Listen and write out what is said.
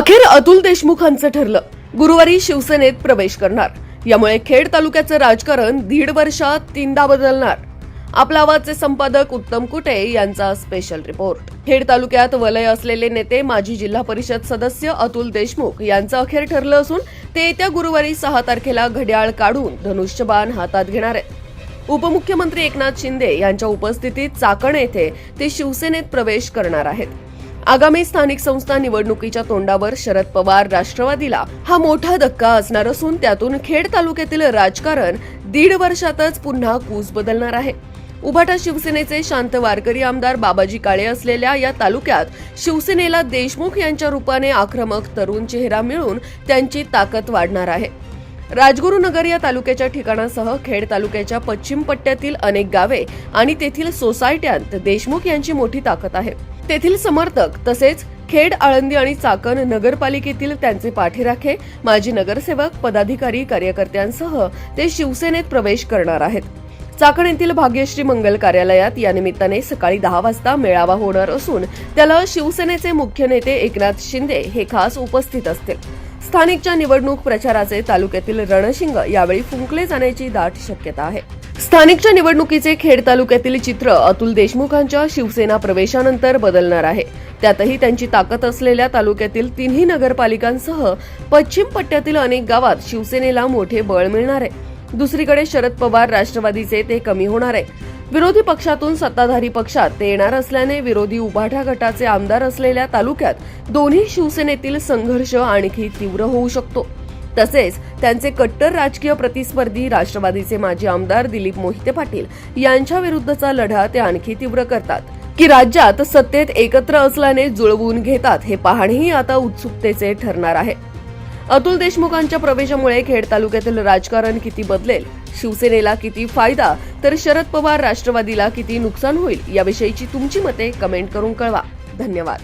अखेर अतुल देशमुखांचं ठरलं. गुरुवारी शिवसेनेत प्रवेश करणार. यामुळे खेड तालुक्याचं राजकारण दीड वर्षात तीनदा बदलणार. आपला आवाजचे संपादक उत्तम कुटे यांचा स्पेशल रिपोर्ट खेड तालुक्यात वलय असलेले नेते माजी जिल्हा परिषद सदस्य अतुल देशमुख यांचं अखेर ठरलं असून ते येत्या गुरुवारी सहा तारखेला घड्याळ काढून धनुष्यबाण हातात घेणार आहेत. उपमुख्यमंत्री एकनाथ शिंदे यांच्या उपस्थितीत चाकण येथे ते शिवसेनेत प्रवेश करणार आहेत. आगामी स्थानिक संस्था निवडणुकीच्या तोंडावर शरद पवार राष्ट्रवादीला हा मोठा धक्का असणार असून त्यातून खेड तालुक्यातील राजकारण दीड वर्षातच पुन्हा कूस बदलणार आहे. उभाटा शिवसेनेचे शांत वारकरी आमदार बाबाजी काळे असलेल्या या तालुक्यात शिवसेनेला देशमुख यांच्या रूपाने आक्रमक तरुण चेहरा मिळून त्यांची ताकद वाढणार आहे. राजगुरुनगर या तालुक्याच्या ठिकाणासह खेड तालुक्याच्या पश्चिम पट्ट्यातील अनेक गावे आणि तेथील सोसायट्यांत देशमुख यांची मोठी ताकद आहे. तेथील समर्थक तसेच खेड आळंदी आणि चाकण नगरपालिकेतील त्यांचे पाठीराखे माजी नगरसेवक पदाधिकारी कार्यकर्त्यांसह ते शिवसेनेत प्रवेश करणार आहेत. चाकण येथील भाग्यश्री मंगल कार्यालयात या निमित्ताने सकाळी दहा वाजता मेळावा होणार असून त्याला शिवसेनेचे मुख्य नेते एकनाथ शिंदे हे खास उपस्थित असतील. स्थानिकच्या निवडणूक प्रचाराचे तालुक्यातील रणशिंग यावेळी फुंकले जाण्याची दाट शक्यता आहे. स्थानिकच्या निवडणुकीचे खेड तालुक्यातील चित्र अतुल देशमुखांच्या शिवसेना प्रवेशानंतर बदलणार आहे. त्यातही त्यांची ताकद असलेल्या तालुक्यातील तिन्ही नगरपालिकांसह पश्चिम पट्ट्यातील अनेक गावात शिवसेनेला मोठे बळ मिळणार आहे. दुसरीकडे शरद पवार राष्ट्रवादीचे ते कमी होणार आहे. विरोधी पक्षातून सत्ताधारी पक्षात ते येणार असल्याने विरोधी उभाठा गटाचे आमदार असलेल्या तालुक्यात दोन्ही शिवसेनेतील संघर्ष आणखी तीव्र होऊ शकतो. तसेच त्यांचे कट्टर राजकीय प्रतिस्पर्धी राष्ट्रवादीचे माजी आमदार दिलीप मोहिते पाटील यांच्या विरुद्धचा लढा ते आणखी तीव्र करतात. की राज्यात सत्तेत एकत्र असल्याने जुळवून घेतात हे पाहणेही आता उत्सुकतेचे ठरणार आहे. अतुल देशमुखांच्या प्रवेशामुळे खेड तालुक्यातील राजकारण किती बदलेल शिवसेनेला किती फायदा तर शरद पवार राष्ट्रवादीला किती नुकसान होईल याविषयीची तुमची मते कमेंट करून कळवा. धन्यवाद.